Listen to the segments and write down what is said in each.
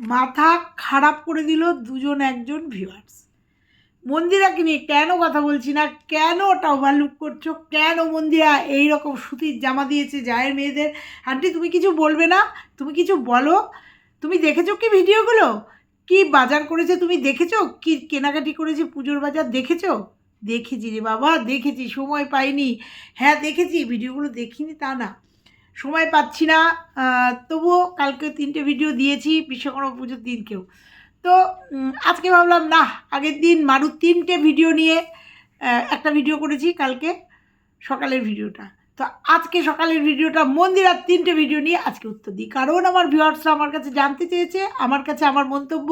মাথা খারাপ করে দিল দুজন একজন ভিউয়ার্স মন্দিরাকে নিয়ে কেন কথা বলছি না? কেন ওটা ওভারলুক করছ? কেন মন্দিরা এই রকম সুতির জামা দিয়েছে জায়ের মেয়েদের? আন্টি, তুমি কিছু বলবে না? তুমি কিছু বলো? তুমি দেখেছ কি ভিডিওগুলো? কি বাজার করেছে তুমি দেখেছ? কি কেনাকাটি করেছে পুজোর বাজার দেখেছ? দেখেছি রে বাবা, দেখেছি, সময় পাইনি। হ্যাঁ দেখেছি, ভিডিওগুলো দেখিনি তা না। সময় পাচ্ছি না তবুও কালকে তিনটে ভিডিও দিয়েছি, বিশ্বকর্মা পুজোর দিনকেও। তো আজকে ভাবলাম, না, আগের দিন মারু তিনটে ভিডিও নিয়ে একটা ভিডিও করেছি কালকে, সকালের ভিডিওটা তো আজকে সকালের ভিডিওটা মন্দিরার তিনটে ভিডিও নিয়ে আজকে উত্তর দিই। কারণ আমার ভিউয়ার্সরা আমার কাছে জানতে চেয়েছে, আমার কাছে আমার মন্তব্য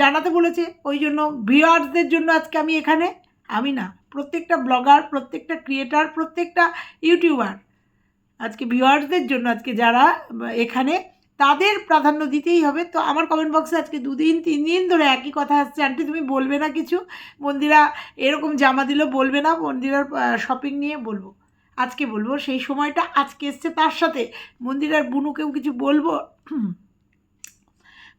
জানাতে বলেছে। ওই জন্য ভিউয়ার্সদের জন্য আজকে আমি এখানে, আমি না, প্রত্যেকটা ব্লগার প্রত্যেকটা ক্রিয়েটার প্রত্যেকটা ইউটিউবার আজকে ভিউয়ার্সদের জন্য আজকে যারা এখানে, তাদের প্রাধান্য দিতেই হবে। তো আমার কমেন্ট বক্সে আজকে দুদিন, তিন দিন ধরে একই কথা আসছে। আন্টি তুমি বলবে না কিছু? মন্দিরা এরকম জামা দিল, বলবে না। মন্দিরার শপিং নিয়ে বলব। আজকে বলব। সেই সময়টা আজকে এসছে। তার সাথে মন্দিরার বুনুকেও কিছু বলব।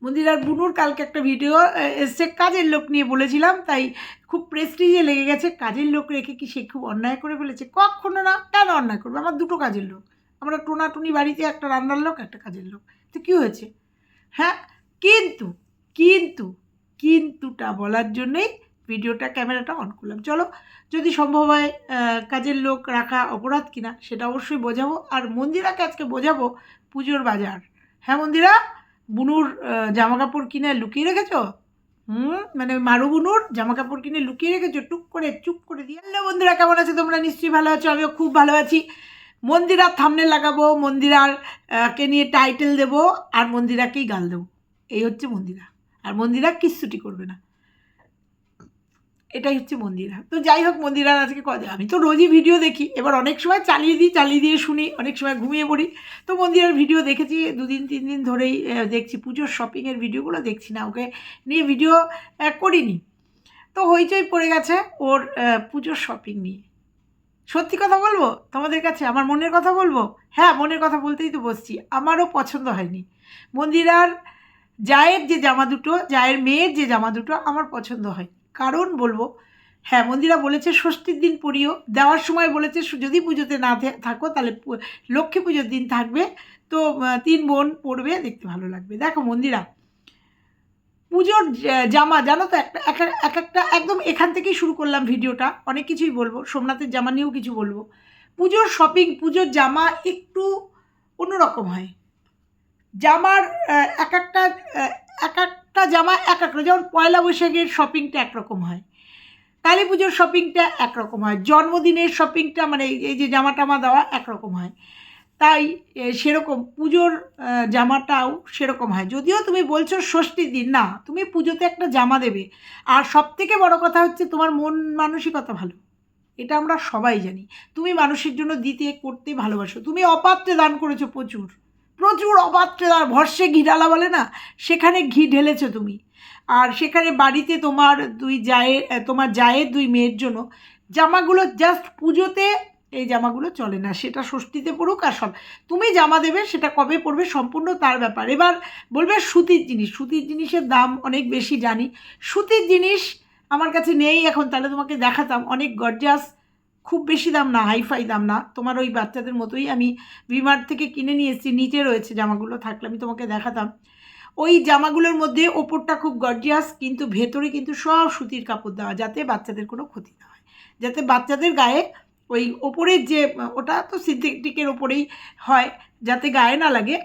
মন্দিরার বুনুর কালকে একটা ভিডিও এসছে কাজের লোক নিয়ে বলেছিলাম, তাই খুব প্রেস্টিজে লেগে গেছে। কাজের লোক রেখে কি সে খুব অন্যায় করে ফেলেছে? কখনো না, কেন অন্যায় করবে? আমার দুটো কাজের লোক। আমরা টোনাটুনি বাড়িতে একটা রান্নার লোক, একটা কাজের লোক। তো কী হয়েছে? হ্যাঁ কিন্তু কিন্তু, কিন্তুটা বলার জন্যেই ভিডিওটা ক্যামেরাটা অন করলাম। চলো, যদি সম্ভব হয় কাজের লোক রাখা অপরাধ কিনা, সেটা অবশ্যই বোঝাবো। আর মন্দিরাকে আজকে বোঝাবো পুজোর বাজার। হ্যাঁ মন্দিরা? বুনুর জামা কাপড় কিনে লুকিয়ে রেখেছো? হুম? মানে মারু বুনুর জামা কাপড় কিনে লুকিয়ে রেখেছো? টুক করে, চুপ করে দিয়ে। হ্যালো বন্ধুরা, কেমন আছে তোমরা? নিশ্চয়ই ভালো আছো, আমিও খুব ভালো আছি। মন্দিরার থামনে লাগাবো, মন্দিরার কে নিয়ে টাইটেল দেবো, আর মন্দিরাকেই গাল দেবো। এই হচ্ছে মন্দিরা। আর মন্দিরা কিচ্ছুটি করবে না। এটাই হচ্ছে মন্দিরা। তো যাই হোক, মন্দিরার আজকে কথা আমি তো রোজই ভিডিও দেখি। এবার অনেক সময় চালিয়ে দিই, চালিয়ে দিয়ে শুনি, অনেক সময় ঘুমিয়ে পড়ি। তো মন্দিরার ভিডিও দেখেছি, দুদিন, তিন দিন ধরেই দেখছি পুজোর শপিংয়ের ভিডিওগুলো দেখছি না, ওকে নিয়ে ভিডিও করিনি। তো হইচই পড়ে গেছে ওর পুজোর শপিং নিয়ে। সত্যি কথা বলব? তোমাদের কাছে আমার মনের কথা বলব? হ্যাঁ মনের কথা বলতেই তো বসছি। আমারও পছন্দ হয়নি। মন্দিরার, জায়ের যে জামা দুটো, জায়ের মেয়ের যে জামা দুটো, আমার পছন্দ হয় কারণ বলব হ্যাঁ মন্দিরা বলেছে ষষ্ঠীর দিন পড়িও, দেওয়ার সময় বলেছে যদি পুজোতে না থাকো তাহলে লক্ষ্মী পুজোর দিন থাকবে। তো তিন বোন পড়বে, দেখতে ভালো লাগবে। দেখো মন্দিরা, পুজোর জামা, জানো তো, একটা এক এক- এক একটা একদম এখান থেকেই শুরু করলাম ভিডিওটা। অনেক কিছুই বলব, সোমনাথের জামা নিয়েও কিছু বলব। পুজোর শপিং পুজোর জামা একটু অন্যরকম হয়। জামার এক একটা এক একটা জামা এক এক যেমন পয়লা বৈশাখের শপিংটা একরকম হয়, কালী পুজোর শপিংটা একরকম হয়, জন্মদিনের শপিংটা মানে এই- যে জামা টামা দেওয়া একরকম হয়, তাই সেরকম পুজোর জামাটাও সেরকম হয়। যদিও তুমি বলছো ষষ্ঠীর দিন, না, তুমি পুজোতে একটা জামা দেবে, আর সব থেকে বড় কথা হচ্ছে তোমার মন মানসিকতা ভালো, এটা আমরা সবাই জানি, তুমি মানুষের জন্য দিতে, করতে ভালোবাসো, তুমি অপাত্রে দান করেছ প্রচুর। প্রচুর অপাত্রে দান ভরসে ঘি ডালা বলে না? সেখানে ঘি ঢেলেছো তুমি। আর সেখানে বাড়িতে তোমার দুই জায়ের তোমার জায়ের দুই মেয়ের জন্য জামাগুলো জাস্ট পুজোতে, এই জামাগুলো চলে না, সেটা ষষ্ঠীতে পড়ুক আর সব। তুমি জামা দেবে, সেটা কবে পড়বে সম্পূর্ণ তার ব্যাপার। এবার বলবে সুতির জিনিস। সুতির জিনিসের দাম অনেক বেশি জানি। সুতির জিনিস আমার কাছে নেই এখন, তাহলে তোমাকে দেখাতাম। অনেক গর্জাস খুব বেশি দাম না, হাইফাই দাম না। তোমার ওই বাচ্চাদের মতোই আমি ভিমার্ট থেকে কিনে নিয়ে এসেছি নিচে রয়েছে জামাগুলো, থাকলে আমি তোমাকে দেখাতাম। ওই জামাগুলোর মধ্যে ওপরটা খুব গর্জিয়াস কিন্তু ভেতরে কিন্তু সব সুতির কাপড় দেওয়া, যাতে বাচ্চাদের কোনো ক্ষতি না হয়। যাতে বাচ্চাদের গায়ে ওই ওপরের যে, ওটা তো সিনথেটিকের ওপরেই হয়, যাতে গায়ে না লাগে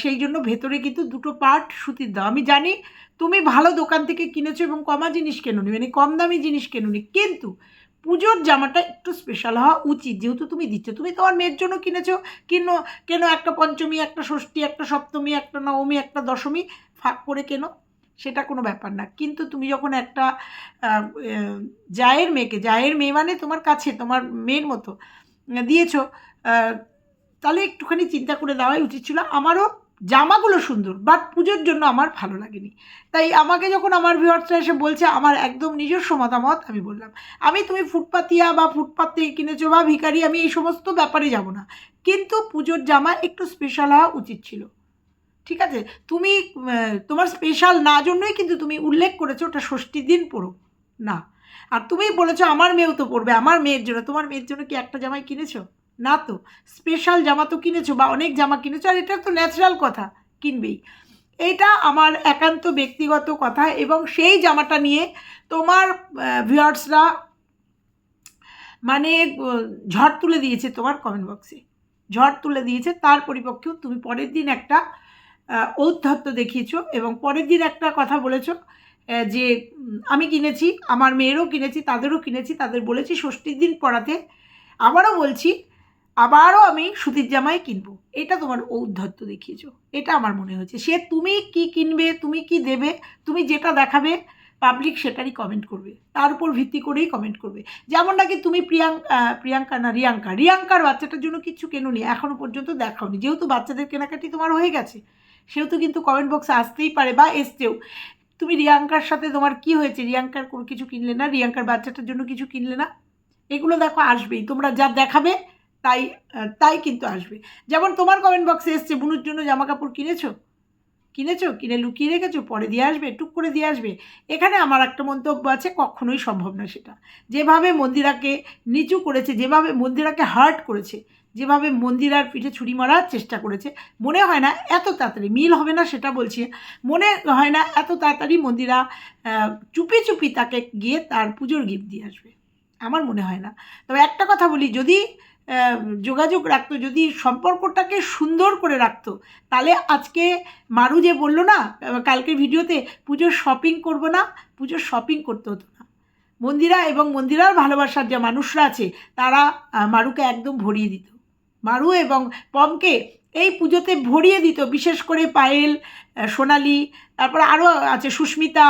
সেই জন্য ভেতরে কিন্তু দুটো পার্ট সুতির দেওয়া আমি জানি তুমি ভালো দোকান থেকে কিনেছো এবং কমা জিনিস কেনোনি মানে কম দামি জিনিস কেনোনি কিন্তু পুজোর জামাটা একটু স্পেশাল হওয়া উচিত। যেহেতু তুমি দিচ্ছ, তুমি তোমার মেয়ের জন্য কিনেছো। কেন কেন একটা পঞ্চমী, একটা ষষ্ঠী, একটা সপ্তমী, একটা নবমী, একটা দশমী ফাঁক করে কেন? সেটা কোনো ব্যাপার না। কিন্তু তুমি যখন একটা জায়ের মেয়েকে, জায়ের মেয়ে মানে তোমার কাছে, তোমার মেয়ের মতো, দিয়েছ তাহলে একটুখানি চিন্তা করে দেওয়াই উচিত ছিল। আমারও জামাগুলো সুন্দর বাট পুজোর জন্য আমার ভালো লাগেনি। তাই আমাকে যখন আমার ভিউয়ার্সরা এসে বলছে, আমার একদম নিজস্ব মতামত, আমি বললাম, আমি তুমি ফুটপাতিয়া বা ফুটপাত থেকে কিনেছো বা ভিখারি, আমি এই সমস্ত ব্যাপারে যাব না। কিন্তু পুজোর জামা একটু স্পেশাল হওয়া উচিত ছিল। ঠিক আছে? তুমি তোমার স্পেশাল না জন্যই কিন্তু তুমি উল্লেখ করেছ, ওটা ষষ্ঠীর দিন পড়ো না। আর তুমি বলেছ, আমার মেয়েও তো পড়বে আমার মেয়ের জন্য। তোমার মেয়ের জন্য কি একটা জামাই কিনেছো? না তো স্পেশাল জামা তো কিনেছো বা অনেক জামা কিনেছো আর এটা তো ন্যাচারাল কথা, কিনবেই। এটা আমার একান্ত ব্যক্তিগত কথা এবং সেই জামাটা নিয়ে তোমার ভিউয়ার্সরা মানে ঝড় তুলে দিয়েছে তোমার কমেন্ট বক্সে ঝড় তুলে দিয়েছে, তার পরিপক্ষেও তুমি পরের দিন একটা ঔদ্ধত্য দেখিয়েছো এবং পরের দিন একটা কথা বলেছ যে আমি কিনেছি, আমার মেয়েরও কিনেছি, তাদেরও কিনেছি, তাদের বলেছি ষষ্ঠীর দিন পড়াতে আবারও বলছি আবারও আমি সুতির জামাই কিনবো। এটা তোমার ঔদ্ধত্য দেখিয়েছো। এটা আমার মনে হয়েছে। সে তুমি কি কিনবে, তুমি কি দেবে, তুমি যেটা দেখাবে পাবলিক সেটারই কমেন্ট করবে। তার উপর ভিত্তি করেই কমেন্ট করবে। যেমন নাকি তুমি প্রিয়াঙ্কা প্রিয়াঙ্কা না, রিয়াঙ্কা। রিয়াঙ্কার বাচ্চাটার জন্য কিচ্ছু কেনোনি এখনও পর্যন্ত দেখাওনি। যেহেতু বাচ্চাদের কেনাকাটি তোমার হয়ে গেছে, সেহেতু কিন্তু কমেন্ট বক্সে আসতেই পারে বা এসছেও। তুমি রিয়াঙ্কার সাথে তোমার কি হয়েছে? রিয়াঙ্কার কোনো কিছু কিনলে না? রিয়াঙ্কার বাচ্চাটার জন্য কিছু কিনলে না? এগুলো দেখো আসবেই। তোমরা যা দেখাবে তাই তাই কিন্তু আসবে। যেমন তোমার কমেন্ট বক্সে এসছে, বুনুর জন্য জামা কাপড় কিনেছো? কিনেছো? কিনে লুকিয়ে রেখেছো? পরে দিয়ে আসবে, টুক করে দিয়ে আসবে। এখানে আমার একটা মন্তব্য আছে, কখনোই সম্ভব না সেটা। যেভাবে মন্দিরাকে নিচু করেছে, যেভাবে মন্দিরাকে হার্ট করেছে, যেভাবে মন্দিরার পিঠে ছুরি মারার চেষ্টা করেছে, মনে হয় না এত তাড়াতাড়ি, মিল হবে না সেটা বলছি। মনে হয় না এত তাড়াতাড়ি মন্দিরা চুপি চুপি তাকে গিয়ে তার পুজোর গিফট দিয়ে আসবে। আমার মনে হয় না। তবে একটা কথা বলি, যদি যোগাযোগ রাখতো, যদি সম্পর্কটাকে সুন্দর করে রাখতো, তাহলে আজকে মারু যে বলল না কালকের ভিডিওতে পুজোর শপিং করব না পুজোর শপিং করতে হতো না। মন্দিরা এবং মন্দিরার ভালোবাসার যে মানুষরা আছে, তারা মারুকে একদম ভরিয়ে দিত। মারু এবং পমকে এই পুজোতে ভরিয়ে দিত, বিশেষ করে পায়েল সোনালি, তারপরে আরও আছে সুস্মিতা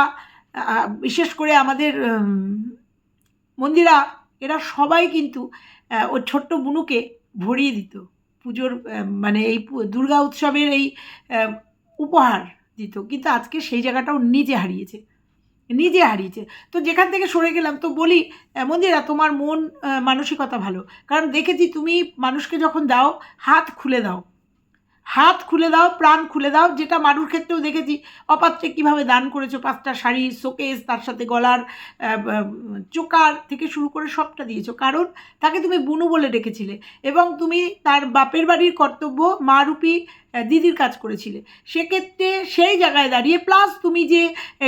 বিশেষ করে আমাদের মন্দিরা, এরা সবাই কিন্তু ওর ছোট্ট বুনুকে ভরিয়ে দিত। পুজোর মানে এই দুর্গা উৎসবের এই উপহার দিত। কিন্তু আজকে সেই জায়গাটাও নিজে হারিয়েছে। নিজে হারিয়েছে। তো যেখান থেকে সরে গেলাম, তো বলি মন্দিরা, তোমার মন মানসিকতা ভালো। কারণ দেখেছি তুমি মানুষকে যখন দাও, হাত খুলে দাও। হাত খুলে দাও, প্রাণ খুলে দাও, যেটা মারুর ক্ষেত্রেও দেখেছি। অপাত্রে কীভাবে দান করেছ, পাঁচটা শাড়ি, শোকেস, তার সাথে গলার চোকার থেকে শুরু করে সবটা দিয়েছ। কারণ তাকে তুমি বুনু বলে ডেকেছিলে এবং তুমি তার বাপের বাড়ির কর্তব্য মা রূপী দিদির কাজ করেছিলে। সেক্ষেত্রে সেই জায়গায় দাঁড়িয়ে প্লাস তুমি যে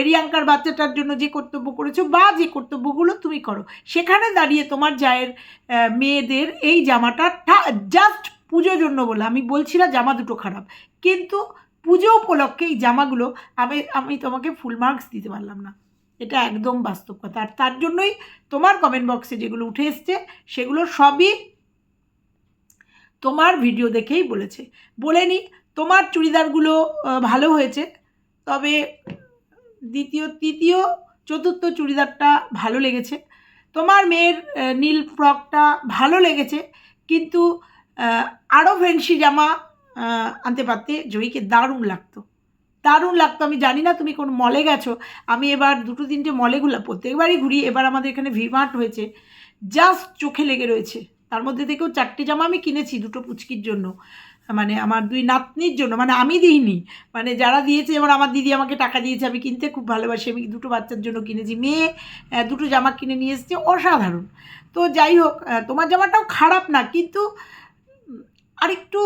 রিয়াঙ্কার বাচ্চাটার জন্য যে কর্তব্য করেছ বা যে কর্তব্যগুলো তুমি করো, সেখানে দাঁড়িয়ে তোমার জায়ের মেয়েদের এই জামাটা জাস্ট পুজোর জন্য বলে আমি বলছি না জামা দুটো খারাপ। কিন্তু পুজো উপলক্ষে এই জামাগুলো আমি আমি তোমাকে ফুল মার্কস দিতে পারলাম না। এটা একদম বাস্তব কথা। আর তার জন্যই তোমার কমেন্ট বক্সে যেগুলো উঠে এসছে, সেগুলো সবই তোমার ভিডিও দেখেই বলেছে। বলে বলেনি তোমার চুড়িদারগুলো ভালো হয়েছে। তবে দ্বিতীয়, তৃতীয়, চতুর্থ চুড়িদারটা ভালো লেগেছে। তোমার মেয়ের নীল ফ্রকটা ভালো লেগেছে। কিন্তু আরও ফ্যান্সি জামা আনতে পারতে। জয়ীকে দারুণ লাগতো। দারুণ লাগতো। আমি জানি না তুমি কোন মলে গেছো। আমি এবার দুটো তিনটে মলে ঘুরলাম। প্রত্যেকবারই ঘুরি। এবার আমাদের এখানে ভিমার্ট হয়েছে। জাস্ট চোখে লেগে রয়েছে। তার মধ্যে থেকেও চারটে জামা আমি কিনেছি দুটো পুচকির জন্য। মানে আমার দুই নাতনির জন্য। মানে আমি দিইনি। মানে যারা দিয়েছে, এবার আমার দিদি আমাকে টাকা দিয়েছে। আমি কিনতে খুব ভালোবাসি। আমি দুটো বাচ্চার জন্য কিনেছি। মেয়ে দুটো জামা কিনে নিয়ে এসছে। অসাধারণ। তো যাই হোক তোমার জামাটাও খারাপ না। কিন্তু উম, আরেকটু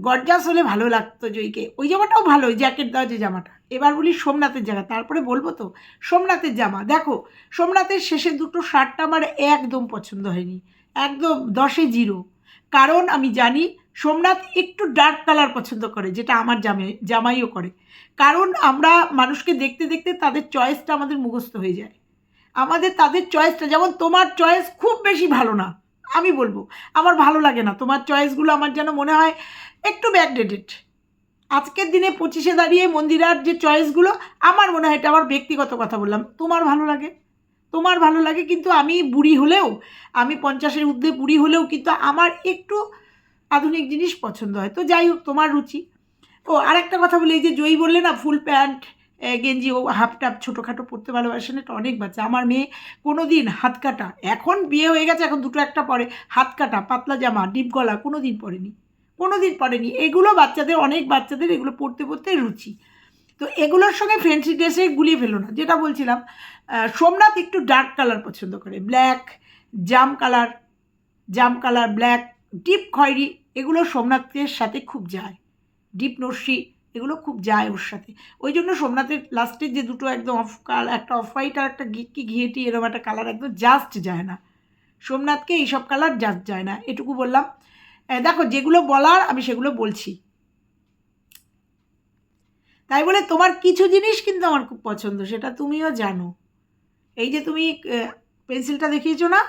গর্জাস হলে ভালো লাগতো জয়ীকে ওই জামাটাও ভালো জ্যাকেট দেওয়া যে জামাটা। এবার বলি সোমনাথের জায়গা তারপরে বলব তো সোমনাথের জামা। দেখো সোমনাথের শেষে দুটো শার্টটা আমার একদম পছন্দ হয়নি। একদম দশে জিরো। কারণ আমি জানি সোমনাথ একটু ডার্ক কালার পছন্দ করে যেটা আমার জামে জামাইও করে। কারণ আমরা মানুষকে দেখতে দেখতে তাদের চয়েসটা আমাদের মুখস্থ হয়ে যায়। আমাদের তাদের চয়েসটা যেমন তোমার চয়েস খুব বেশি ভালো না। আমি বলব, আমার ভালো লাগে না। তোমার চয়েসগুলো আমার যেন মনে হয় একটু ব্যাকডেটেড আজকের দিনে পঁচিশে দাঁড়িয়ে মন্দিরার যে চয়েসগুলো আমার মনে হয় এটা আমার ব্যক্তিগত কথা বললাম। তোমার ভালো লাগে? তোমার ভালো লাগে কিন্তু আমি বুড়ি হলেও, আমি পঞ্চাশের ঊর্ধ্বে বুড়ি হলেও কিন্তু আমার একটু আধুনিক জিনিস পছন্দ হয়। তো যাই হোক, তোমার রুচি। ও, আরেকটা কথা বলি, এই যে জয়ী বললে না, ফুল প্যান্ট গেঞ্জি ও হাফ টাপ ছোটোখাটো পরতে ভালোবাসে না, এটা অনেক বাচ্চা আমার মেয়ে কোনো দিন হাত কাটা, এখন বিয়ে হয়ে গেছে, এখন দুটো একটা পরে, হাত কাটা, পাতলা জামা, ডিপ গলা কোনো দিন পরেনি কোনো দিন পড়েনি এগুলো বাচ্চাদের, অনেক বাচ্চাদের এগুলো পড়তে পড়তে রুচি। তো এগুলোর সঙ্গে ফ্যান্সি ড্রেসে গুলিয়ে ফেলো না। যেটা বলছিলাম সোমনাথ একটু ডার্ক কালার পছন্দ করে। ব্ল্যাক জাম কালার জাম কালার ব্ল্যাক ডিপ খয়েরি, এগুলো সোমনাথের সাথে খুব যায়। ডিপ নস্যি এগুলো খুব যায় ওর সাথে। ওই জন্য সোমনাথের লাস্টের যে দুটো একদম অফ কাল, একটা অফ হোয়াইট আর একটা গিকি ঘিয়েটি এরকম একটা কালার একদম জাস্ট যায় না। সোমনাথকে এইসব কালার জাস্ট যায় না, এটুকু বললাম। দেখো, যেগুলো বলার আমি সেগুলো বলছি। তাই বলে তোমার কিছু জিনিস কিন্তু আমার খুব পছন্দ, সেটা তুমিও জানো। এই যে তুমি পেন্সিলটা দেখিয়েছো না?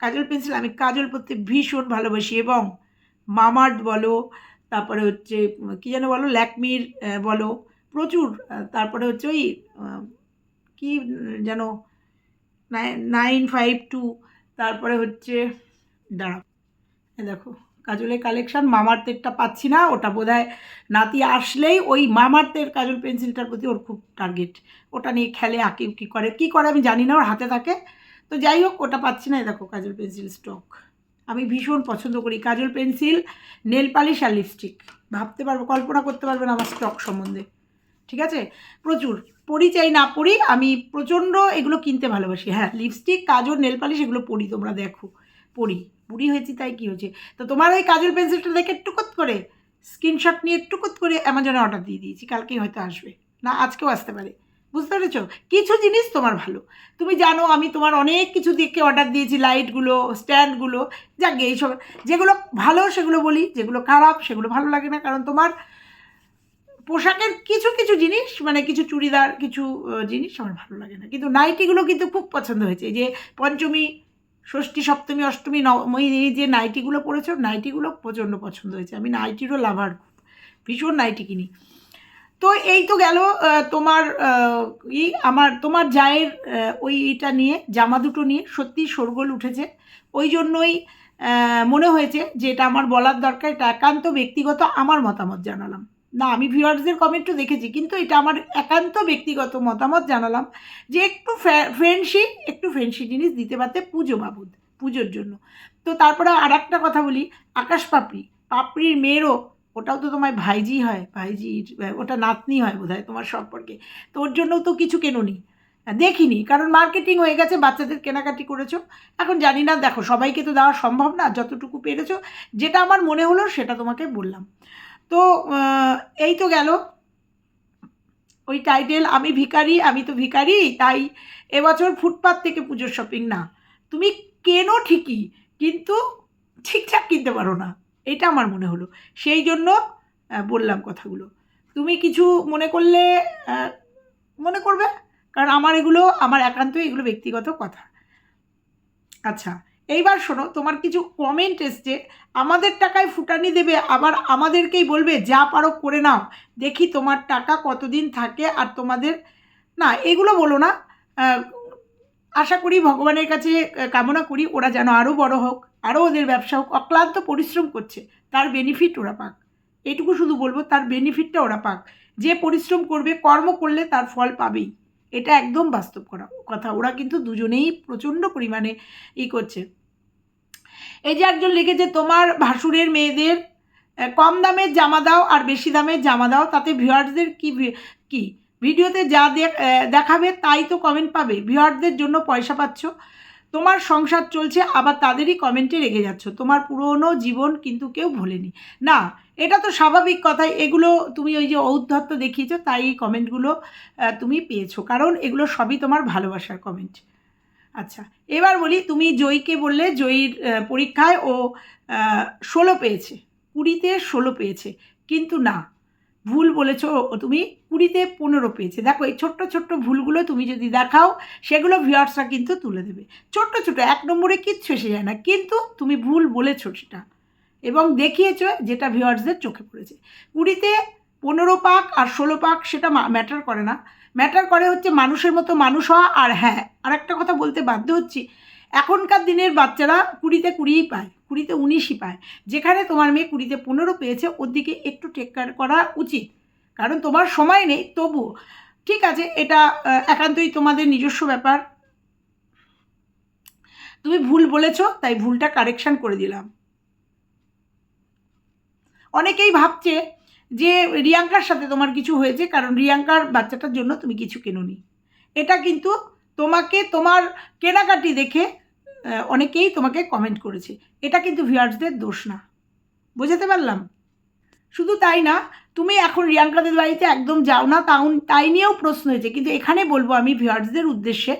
কাজল পেন্সিল, আমি কাজল পরতে ভীষণ ভালোবাসি এবং মামার্ট বলো তারপরে হচ্ছে কী যেন বলো, ল্যাকমির বলো, প্রচুর তারপরে হচ্ছে ওই কী যেন, নাইন ফাইভ টু, তারপরে হচ্ছে, দাঁড়াও, এ দেখো, কাজলের কালেকশান মামার্থেরটা পাচ্ছি না, ওটা বোধহয় নাতি আসলেই ওই মামার্থের কাজল পেন্সিলটার প্রতি ওর খুব টার্গেট, ওটা নিয়ে খেলে আঁকে কী করে কী করে আমি জানি না, ওর হাতে থাকে, তো যাই হোক, ওটা পাচ্ছি না দেখো, কাজল পেন্সিল স্টক। আমি ভীষণ পছন্দ করি। কাজল পেন্সিল, নেল পালিশ আর লিপস্টিক। ভাবতে পারব, কল্পনা করতে পারবে না আমার স্টক সম্বন্ধে। ঠিক আছে? প্রচুর। পড়ি চাই না পড়ি, আমি প্রচণ্ড এগুলো কিনতে ভালোবাসি। হ্যাঁ লিপস্টিক, কাজল, নেল পালিশ এগুলো পড়ি তোমরা দেখো। পড়ি বুড়ি হয়েছি তাই কী হয়েছে? তো তোমার ওই কাজল পেন্সিলটা দেখে টুকুত করে স্ক্রিনশট নিয়ে টুকুত করে অ্যামাজনে অর্ডার দিয়ে দিয়েছি। কালকেই হয়তো আসবে। না, আজকেও আসতে পারে। বুঝতে পেরেছ? কিছু জিনিস তোমার ভালো। তুমি জানো, আমি তোমার অনেক কিছু দিকে অর্ডার দিয়েছি লাইটগুলো স্ট্যান্ডগুলো যাকে এইসব যেগুলো ভালো, সেগুলো বলি। যেগুলো খারাপ, সেগুলো ভালো লাগে না। কারণ তোমার পোশাকের কিছু কিছু জিনিস মানে কিছু চুড়িদার, কিছু জিনিস আমার ভালো লাগে না। কিন্তু নাইটিগুলো কিন্তু খুব পছন্দ হয়েছে। যে পঞ্চমী, ষষ্ঠী, সপ্তমী, অষ্টমী, নবমী, এই যে নাইটিগুলো পরেছো নাইটিগুলো প্রচণ্ড পছন্দ হয়েছে। আমি নাইটিরও লাভার ভীষণ নাইটি কিনি। তো এই তো গেল তোমার ই আমার, তোমার জায়ের ওই এটা নিয়ে, জামা দুটো নিয়ে সত্যি শোরগোল উঠেছে। ওই জন্যই মনে হয়েছে যে এটা আমার বলার দরকার, এটা একান্ত ব্যক্তিগত আমার মতামত জানালাম। না, আমি ভিউয়ার্সদের কমেন্টও দেখেছি, কিন্তু এটা আমার একান্ত ব্যক্তিগত মতামত জানালাম যে একটু ফ্রেন্ডশি একটু ফ্রেন্ডশি জিনিস দিতে পারতে পুজো বাবদ, পুজোর জন্য। তো তারপরে আর একটা কথা বলি, আকাশ পাপড়ি, পাপড়ির মেয়েরও ওটাও তো তোমার ভাইজি হয়, ভাইজির, ওটা নাতনি হয় বোধহয় তোমার সম্পর্কে। তো ওর জন্যও তো কিছু কেনোনি। দেখিনি, কারণ মার্কেটিং হয়ে গেছে, বাচ্চাদের কেনাকাটি করেছ। এখন জানি না, দেখো, সবাইকে তো দেওয়া সম্ভব না, যতটুকু পেরেছ, যেটা আমার মনে হলো সেটা তোমাকে বললাম। তো এই তো গেল। ওই টাইটেল আমি ভিখারি, আমি তো ভিখারি, তাই এবছর ফুটপাত থেকে পুজোর শপিং না। তুমি কেনো ঠিকই, কিন্তু ঠিকঠাক কিনতে পারো না। এটা আমার মনে হলো। সেই জন্য বললাম কথাগুলো। তুমি কিছু মনে করলে মনে করবে? কারণ আমার এগুলো, আমার একান্তই এগুলো ব্যক্তিগত কথা। আচ্ছা এইবার শোনো, তোমার কিছু কমেন্ট এসছে। আমাদের টাকায় ফুটানি দেবে, আবার আমাদেরকেই বলবে, যা পারো করে নাও। দেখি তোমার টাকা কতদিন থাকে আর তোমাদের না, এগুলো বলো না। আশা করি ভগবানের কাছে কামনা করি, ওরা যেন আরও বড় হোক। আরও ওদের ব্যবসা হোক, অক্লান্ত পরিশ্রম করছে, তার বেনিফিট ওরা পাক। এটুকু শুধু বলব, তার বেনিফিটটা ওরা পাক। যে পরিশ্রম করবে, কর্ম করলে তার ফল পাবেই। এটা একদম বাস্তব করা, কথা। ওরা কিন্তু দুজনেই প্রচণ্ড পরিমাণে ই করছে। এই যে একজন লিখেছে, তোমার ভাসুরের মেয়েদের কম দামের জামা দাও আর বেশি দামের জামা দাও, তাতে ভিউয়ার্সদের কি কি? ভিডিওতে যা দেখ- দেখাবে তাই তো কমেন্ট পাবে। ভিউয়ার্সদের জন্য পয়সা পাচ্ছ তোমার সংসার চলছে, আবার তাদেরই কমেন্টে রেগে যাচ্ছ। তোমার পুরনো জীবন কিন্তু কেউ ভোলেনি। না, এটা তো স্বাভাবিক কথাই এগুলো তুমি ওই যে ঔদ্ধত্য দেখিয়েছো, তাই এই কমেন্টগুলো তুমি পেয়েছ। কারণ এগুলো সবই তোমার ভালোবাসার কমেন্ট আচ্ছা এবার বলি, তুমি জয়ীকে বললে, জয়ীর পরীক্ষায় ও ষোলো পেয়েছে। কুড়িতে ষোলো পেয়েছে। কিন্তু না ভুল বলেছ, তুমি কুড়িতে পনেরো পেয়েছে। দেখো, এই ছোট্ট ছোট্ট ভুলগুলো তুমি যদি দেখাও, সেগুলো ভিউয়ার্সরা কিন্তু তুলে দেবে। ছোট্ট ছোট এক নম্বরে কিচ্ছু এসে যায় না, কিন্তু তুমি ভুল বলেছ সেটা। এবং দেখিয়েছ যেটা ভিউয়ার্সদের চোখে পড়েছে। কুড়িতে পনেরো পাক আর ষোলো পাক সেটা ম্যাটার করে না। ম্যাটার করে হচ্ছে মানুষের মতো মানুষ হওয়া, আর হ্যাঁ আর একটা কথা বলতে বাধ্য হচ্ছি। এখনকার দিনের বাচ্চারা কুড়িতে কুড়িই পায়। কুড়িতে উনিশই পায়। যেখানে তোমার মেয়ে কুড়িতে পনেরো পেয়েছে, ওর দিকে একটু টেক কেয়ার করা উচিত। কারণ তোমার সময় নেই, তবুও। ঠিক আছে, এটা একান্তই তোমাদের নিজস্ব ব্যাপার। তুমি ভুল বলেছ, তাই ভুলটা কারেকশান করে দিলাম। অনেকেই ভাবছে যে রিয়াঙ্কার সাথে তোমার কিছু হয়েছে, কারণ রিয়াঙ্কার বাচ্চাটার জন্য তুমি কিছু কেনোনি। এটা কিন্তু তোমাকে তোমার কেনাকাটি দেখে অনেকেই তোমাকে কমেন্ট করেছে। এটা কিন্তু ভিউয়ার্সদের দোষ না। বোঝাতে পারলাম? শুধু তাই না, তুমি এখন রিয়াঙ্কাদের বাড়িতে একদম যাও না তাও তাই নিয়েও প্রশ্ন হয়েছে। কিন্তু এখানে বলব আমি ভিউয়ার্সদের উদ্দেশ্যে,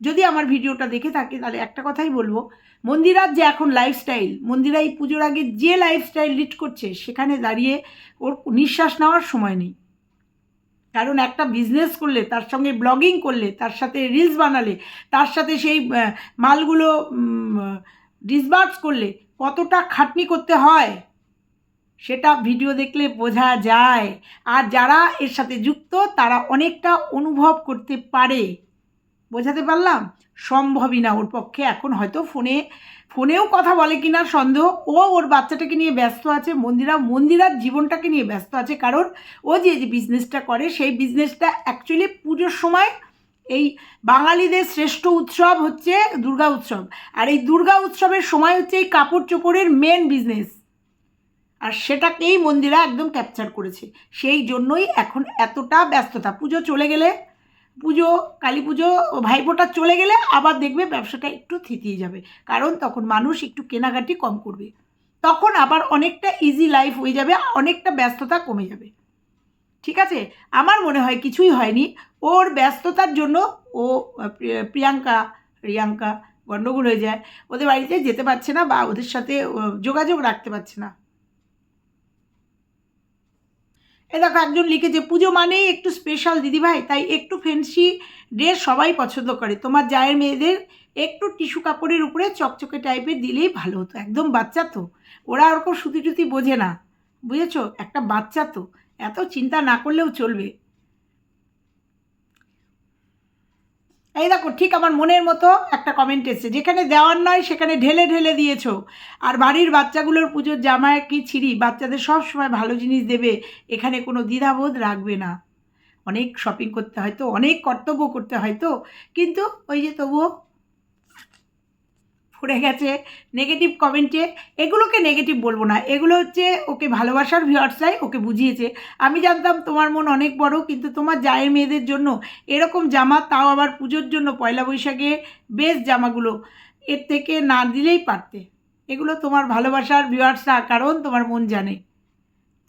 যদি আমার ভিডিওটা দেখে থাকে, তাহলে একটা কথাই বলব। মন্দিরার যে এখন লাইফস্টাইল মন্দিরা এই পুজোর আগে যে লাইফস্টাইল লিড করছে, সেখানে দাঁড়িয়ে ওর নিঃশ্বাস নেওয়ার সময় নেই। কারণ একটা বিজনেস করলে, তার সঙ্গে ব্লগিং করলে, তার সাথে রিলস বানালে, তার সাথে সেই মালগুলো ডিসবার্স করলে কতটা খাটনি করতে হয়? সেটা ভিডিও দেখলে বোঝা যায়। আর যারা এর সাথে যুক্ত, তারা অনেকটা অনুভব করতে পারে। বোঝাতে পারলাম? সম্ভবই না ওর পক্ষে। এখন হয়তো ফোনে ফোনেও কথা বলে কিনা সন্দেহ। ও ওর বাচ্চাটাকে নিয়ে ব্যস্ত আছে। মন্দিরা, মন্দিরার জীবনটাকে নিয়ে ব্যস্ত আছে। কারণ ও যে যে বিজনেসটা করে, সেই বিজনেসটা অ্যাকচুয়ালি পুজোর সময় এই বাঙালিদের শ্রেষ্ঠ উৎসব হচ্ছে দুর্গা উৎসব। আর এই দুর্গা উৎসবের সময় হচ্ছে এই কাপড় চোপড়ের মেন বিজনেস আর সেটাকেই মন্দিরা একদম ক্যাপচার করেছে। সেই জন্যই এখন এতটা ব্যস্ততা। পুজো চলে গেলে পুজো, কালী পুজো ভাইফোঁটা চলে গেলে আবার দেখবে ব্যবসাটা একটু থিতিয়ে যাবে। কারণ তখন মানুষ একটু কেনাকাটি কম করবে। তখন আবার অনেকটা ইজি লাইফ হয়ে যাবে, অনেকটা ব্যস্ততা কমে যাবে। ঠিক আছে? আমার মনে হয় কিছুই হয়নি। ওর ব্যস্ততার জন্য ও প্রিয়াঙ্কা, রিয়াঙ্কা গণ্ডগোল হয়ে যায়। ওদের বাড়িতে যেতে পারছে না বা ওদের সাথে যোগাযোগ রাখতে পারছে না। এ দেখো একজন লিখেছে, পুজো মানেই একটু স্পেশাল দিদিভাই, তাই একটু ফ্যান্সি ড্রেস সবাই পছন্দ করে। তোমার জায়ের মেয়েদের একটু টিস্যু কাপড়ের উপরে চকচকে টাইপের দিলেই ভালো হতো। একদম বাচ্চা তো। ওরা ওরকম সুতি টুতি বোঝে না। বুঝেছ? একটা বাচ্চা তো। এত চিন্তা না করলেও চলবে। এই দেখো, ঠিক আমার মনের মতো একটা কমেন্ট এসছে। যেখানে দেওয়ার নয়, সেখানে ঢেলে ঢেলে দিয়েছ। আর বাড়ির বাচ্চাগুলোর পুজোর জামায় কি ছিঁড়ি বাচ্চাদের সব সময় ভালো জিনিস দেবে, এখানে কোনো দ্বিধাবোধ রাখবে না। অনেক শপিং করতে হয় তো, অনেক কর্তব্য করতে হয় তো। কিন্তু ওই যে তবুও পড়ে গেছে নেগেটিভ কমেন্টে এগুলোকে নেগেটিভ বলব না। এগুলো হচ্ছে ওকে ভালোবাসার ভিউয়ার্সরাই ওকে বুঝিয়েছে। আমি জানতাম তোমার মন অনেক বড়, কিন্তু তোমার জায়ের মেয়েদের জন্য এরকম জামা তাও আবার পুজোর জন্য, পয়লা বৈশাখে বেশ জামাগুলো। এর থেকে না দিলেই পারতে। এগুলো তোমার ভালোবাসার ভিউয়ার্সরা কারণ তোমার মন জানে।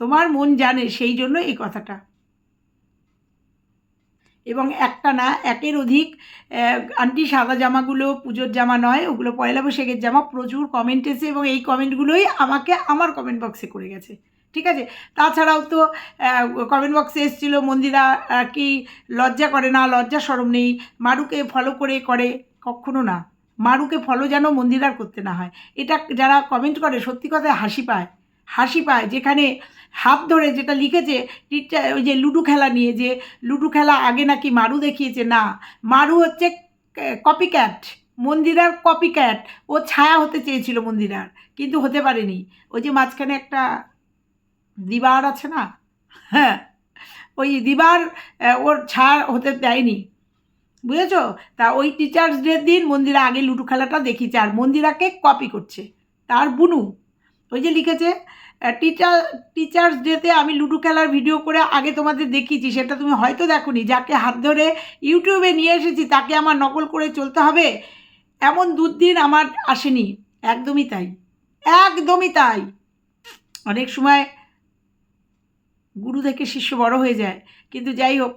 তোমার মন জানে সেই জন্য এই কথাটা। এবং একটা না, একের অধিক আন্টি সাদা জামাগুলো পুজোর জামা নয়, ওগুলো পয়লা বৈশাখের জামা প্রচুর কমেন্ট এসে এবং এই কমেন্টগুলোই আমাকে আমার কমেন্ট বক্সে করে গেছে। ঠিক আছে? তাছাড়াও তো কমেন্ট বক্সে এসেছিল মন্দিরা কি লজ্জা করে না, লজ্জা সরম নেই, মারুকে ফলো করে করে, কখনো না। মারুকে ফলো যেন মন্দিরার করতে না হয়। এটা যারা কমেন্ট করে সত্যি কথায় হাসি পায়। হাসি পায়। যেখানে হাত ধরে যেটা লিখেছে টিচার ওই যে লুডো খেলা নিয়ে যে, লুডো খেলা আগে নাকি মারু দেখিয়েছে, না। মারু হচ্ছে কপি ক্যাট মন্দিরার কপি ক্যাট ও ছায়া হতে চেয়েছিল মন্দিরার, কিন্তু হতে পারেনি। ওই যে মাঝখানে একটা দিবার আছে না? হ্যাঁ ওই দিবার ওর ছায়া হতে দেয়নি। বুঝেছ? তা ওই টিচার্স ডের দিন মন্দিরা আগে লুডো খেলাটা দেখিয়েছে, আর মন্দিরাকে কপি করছে। তার বুনু, ওই যে লিখেছে টিচার টিচার্স ডেতে আমি লুডো খেলার ভিডিও করে আগে তোমাদের দেখিয়েছি, সেটা তুমি হয়তো দেখোনি, যাকে হাত ধরে ইউটিউবে নিয়ে এসেছি, তাকে আমার নকল করে চলতে হবে, এমন দুদিন আমার আসেনি, একদমই তাই একদমই তাই। অনেক সময় গুরু থেকে শিষ্য বড় হয়ে যায়, কিন্তু যাই হোক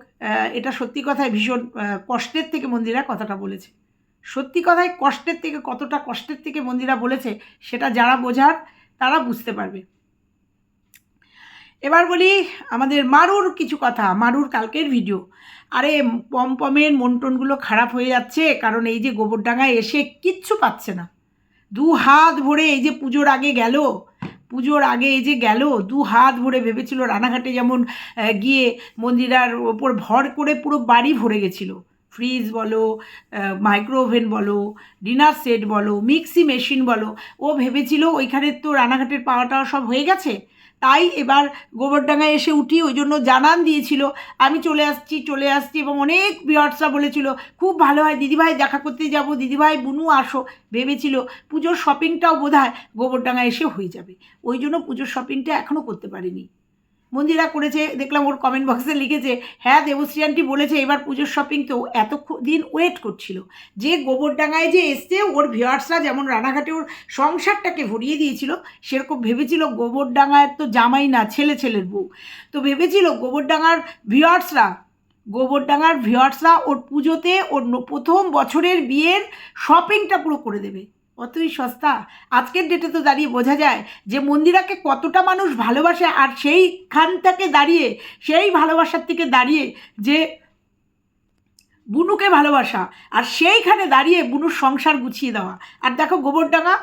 এটা সত্যি কথায় ভীষণ কষ্টের থেকে মন্দিরা কথাটা বলেছে। সত্যি কথায় কষ্টের থেকে, কতটা কষ্টের থেকে মন্দিরা বলেছে, সেটা যারা বোঝার, তারা বুঝতে পারবে। এবার বলি, আমাদের মারুর কিছু কথা, মারুর কালকের ভিডিও আরে পমপমের মন্টনগুলো খারাপ হয়ে যাচ্ছে, কারণ এই যে গোবরডাঙ্গায় এসে কিচ্ছু পাচ্ছে না। দু হাত ভরে এই যে পুজোর আগে গেল, পুজোর আগে এই যে গেল, দু হাত ভরে ভেবেছিল রানাঘাটে যেমন গিয়ে মন্দিরার ওপর ভর করে পুরো বাড়ি ভরে গেছিল। ফ্রিজ বলো মাইক্রো ওভেন বলো, ডিনার সেট বলো, মিক্সি মেশিন বলো, ও ভেবেছিল ওইখানে তো রানাঘাটের পাওয়া টাওয়া সব হয়ে গেছে? তাই এবার গোবরডাঙ্গায় এসে উঠি, ওই জন্য জানান দিয়েছিল। আমি চলে আসছি চলে আসছি এবং অনেক বিয়ার্সরা বলেছিল, খুব ভালো হয়, দিদিভাই দেখা করতে যাব, দিদিভাই, বুনু, আসো। ভেবেছিল পুজোর শপিংটাও বোধ হয় গোবরডাঙ্গায় এসে হয়ে যাবে। ওই জন্য পুজোর শপিংটা এখনও করতে পারিনি। মন্দিরা করেছে, দেখলাম ওর কমেন্ট বক্সে লিখেছে হ্যাঁ দেবশ্রী আন্টি বলেছে এবার পুজোর শপিং তো এত দিন ওয়েট করছিল। যে গোবরডাঙ্গায় যে এসছে, ওর ভিওয়ার্সরা যেমন রানাঘাটে ওর সংসারটাকে ভরিয়ে দিয়েছিল, সেরকম ভেবেছিল গোবরডাঙ্গায় তো জামাই না, ছেলে ছেলের বউ। তো ভেবেছিল গোবরডাঙ্গার ভিওয়ার্সরা গোবরডাঙ্গার ভিওয়ার্সরা ওর পুজোতে ওর প্রথম বছরের বিয়ের শপিংটা পুরো করে দেবে। অতই সস্তা। আজকের ডেটে তো দাঁড়িয়ে বোঝা যায় যে মন্দিরাকে কতটা মানুষ ভালোবাসে আর সেইখান থেকে দাঁড়িয়ে, সেই ভালোবাসার থেকে দাঁড়িয়ে যে বুনুকে ভালোবাসা আর সেইখানে দাঁড়িয়ে বুনুর সংসার গুছিয়ে দেওয়া। আর দেখো গোবরডাঙ্গা,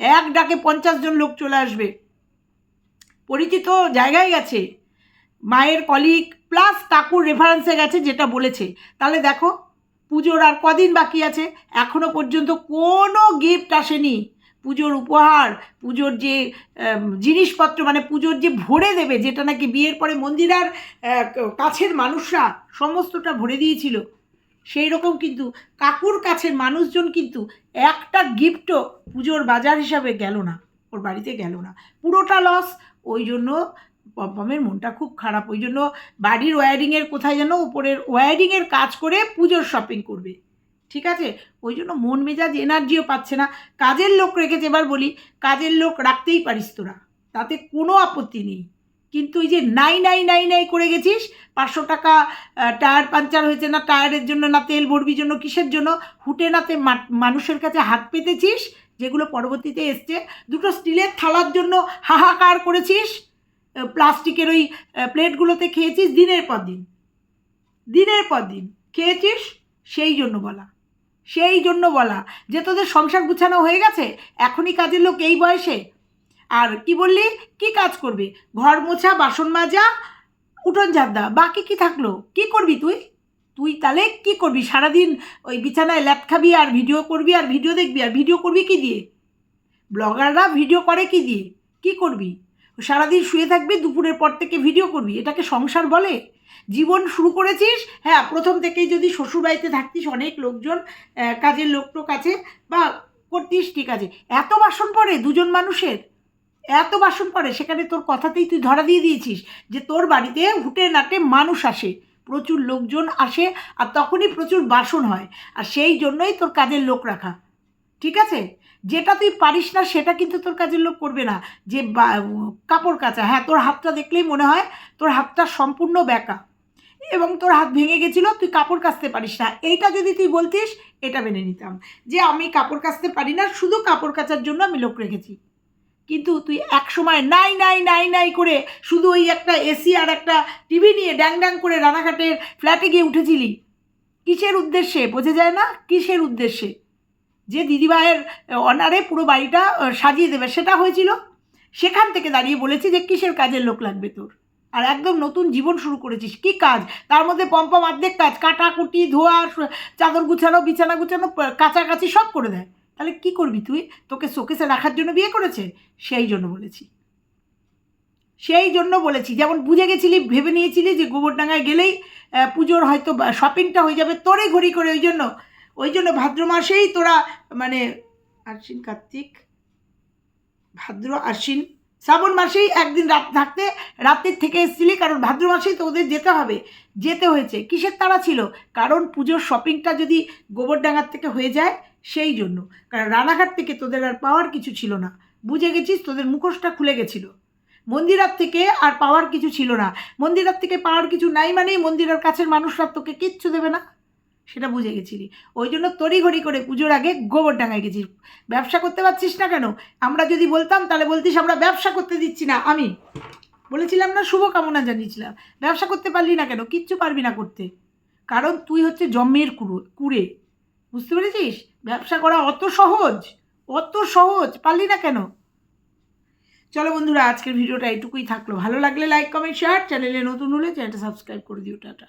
এক ডাকে পঞ্চাশ জন লোক চলে আসবে। পরিচিত জায়গায় গেছে। মায়ের কলিগ প্লাস কাকুর রেফারেন্সে গেছে যেটা বলেছে। তাহলে দেখো পুজোর আর কদিন বাকি আছে? এখনও পর্যন্ত কোনো গিফট আসেনি। পুজোর উপহার, পুজোর যে জিনিসপত্র মানে পুজোর যে ভরে দেবে, যেটা নাকি বিয়ের পরে মন্দিরার কাছের মানুষরা সমস্তটা ভরে দিয়েছিল, সেই রকম কিন্তু কাকুর কাছের মানুষজন কিন্তু একটা গিফটও পুজোর বাজার হিসাবে গেল না, ওর বাড়িতে গেল না। পুরোটা লস ওই জন্য পম্পমের মনটা খুব খারাপ। ওই জন্য বাড়ির ওয়্যারিংয়ের কোথায় যেন উপরের ওয়্যারিংয়ের কাজ করে পুজোর শপিং করবে। ঠিক আছে? ওই জন্য মন মেজাজ এনার্জিও পাচ্ছে না। কাজের লোক রেখেছে, এবার বলি, কাজের লোক রাখতেই পারিস তোরা। তাতে কোনো আপত্তি নেই। কিন্তু ওই যে নাই নাই নাই নাই করে গেছিস, পাঁচশো টাকা টায়ার পাঞ্চার হয়েছে না, টায়ারের জন্য না, তেল ভরবি জন্য, কিসের জন্য? হুটে নাতে মানুষের কাছে হাত পেতেছিস, যেগুলো পরবর্তীতে এসছে, দুটো স্টিলের থালার জন্য হাহাকার করেছিস প্লাস্টিকের ওই প্লেটগুলোতে খেয়েছিস দিনের পর দিন। দিনের পর দিন। খেয়েছিস? সেই জন্য বলা। সেই জন্য বলা যে তোদের সংসার গুছানো হয়ে গেছে? এখনই কাজের লোক এই বয়সে। আর কি বললি? কি কাজ করবে? ঘর মোছা, বাসন মাজা, উঠোন ঝাড়দা, বাকি কি থাকল? কি করবি তুই? তুই তাহলে কি করবি? সারাদিন ওই বিছানায় ল্যাপ খাবি আর ভিডিও করবি আর ভিডিও দেখবি? আর ভিডিও করবি কি দিয়ে? ব্লগাররা ভিডিও করে কি দিয়ে? কি করবি? সারাদিন শুয়ে থাকবি, দুপুরের পর থেকে ভিডিও করবি। এটাকে সংসার বলে? জীবন শুরু করেছিস? হ্যাঁ প্রথম থেকেই যদি শ্বশুরবাড়িতে থাকতিস, অনেক লোকজন কাজের লোক টোক আছে, বা করতিস, ঠিক আছে। এত বাসন পড়ে দুজন মানুষের? এত বাসন পড়ে, সেখানে তোর কথাতেই তুই ধরা দিয়ে দিয়েছিস যে তোর বাড়িতে হুটে নাটে মানুষ আসে। প্রচুর লোকজন আসে, আর তখনই প্রচুর বাসন হয়। আর সেই জন্যই তোর কাজের লোক রাখা। ঠিক আছে? যেটা তুই পারিস না, সেটা কিন্তু তোর কাজের লোক করবে না। যে কাপড় কাচা হ্যাঁ তোর হাতটা দেখলেই মনে হয় তোর হাতটা সম্পূর্ণ ব্যাকা। এবং তোর হাত ভেঙে গেছিল, তুই কাপড় কাচতে পারিস না। এইটা যদি তুই বলতিস, এটা মেনে নিতাম। যে আমি কাপড় কাচতে পারি না, শুধু কাপড় কাচার জন্য আমি লোক রেখেছি। কিন্তু তুই এক সময় নাই নাই নাই নাই করে শুধু ওই একটা এসি আর একটা টিভি নিয়ে ড্যাং ড্যাং করে রানাঘাটের ফ্ল্যাটে গিয়ে উঠেছিলি। কিসের উদ্দেশ্যে? বোঝা যায় না? কিসের উদ্দেশ্যে? যে দিদিভাইয়ের অনারে পুরো বাড়িটা সাজিয়ে দেবে, সেটা হয়েছিল। সেখান থেকে দাঁড়িয়ে বলেছি যে, কিসের কাজের লোক লাগবে তোর? আর একদম নতুন জীবন শুরু করেছিস। কি কাজ? তার মধ্যে পম্পম অর্ধেক কাজ কাটাকুটি ধোয়া চাদর গুছানো, বিছানা গুছানো কাছাকাছি সব করে দেয়। তাহলে কি করবি তুই? তোকে শোকেসে রাখার জন্য বিয়ে করেছে? সেই জন্য বলেছি। সেই জন্য বলেছি। যেমন বুঝে গেছিলি, ভেবে নিয়েছিলি যে গোবরডাঙ্গায় গেলেই পুজোর হয়তো শপিংটা হয়ে যাবে তোরে ঘড়ি করে। ওই জন্য ওই জন্য ভাদ্র মাসেই তোরা মানে আশ্বিন কার্তিক, ভাদ্র আশ্বিন, শ্রাবণ মাসেই একদিন রাত থাকতে রাত্রির থেকে এসেছিলি, কারণ ভাদ্র মাসেই তো ওদের যেতে হবে। যেতে হয়েছে। কিসের তারা ছিল? কারণ পুজোর শপিংটা যদি গোবরডাঙ্গার থেকে হয়ে যায়, সেই জন্য। কারণ রানাঘাট থেকে তোদের আর পাওয়ার কিছু ছিল না। বুঝে গেছিস? তোদের মুখোশটা খুলে গেছিল। মন্দিরার থেকে আর পাওয়ার কিছু ছিল না। মন্দিরার থেকে পাওয়ার কিছু নাই মানেই মন্দিরের কাছের মানুষরা তোকে কিচ্ছু দেবে না। সেটা বুঝে গেছিলি। ওই জন্য তড়িঘড়ি করে পুজোর আগে গোবর ডাঙায় গেছিস। ব্যবসা করতে পারছিস না কেন? আমরা যদি বলতাম, তাহলে বলতিস আমরা ব্যবসা করতে দিচ্ছি না, আমি। বলেছিলাম না শুভকামনা জানিয়েছিলাম। ব্যবসা করতে পারলি না কেন? কিচ্ছু পারবি না করতে। কারণ তুই হচ্ছে জন্মের কুড়ো, কুড়ে। বুঝতে পেরেছিস? ব্যবসা করা অত সহজ অত সহজ, পারলি না কেন? চলো বন্ধুরা, আজকের ভিডিওটা এইটুকুই থাকল। ভালো লাগলে লাইক কমেন্ট শেয়ার চ্যানেলে নতুন হলে চ্যানেলটা সাবস্ক্রাইব করে দিও, টাটা।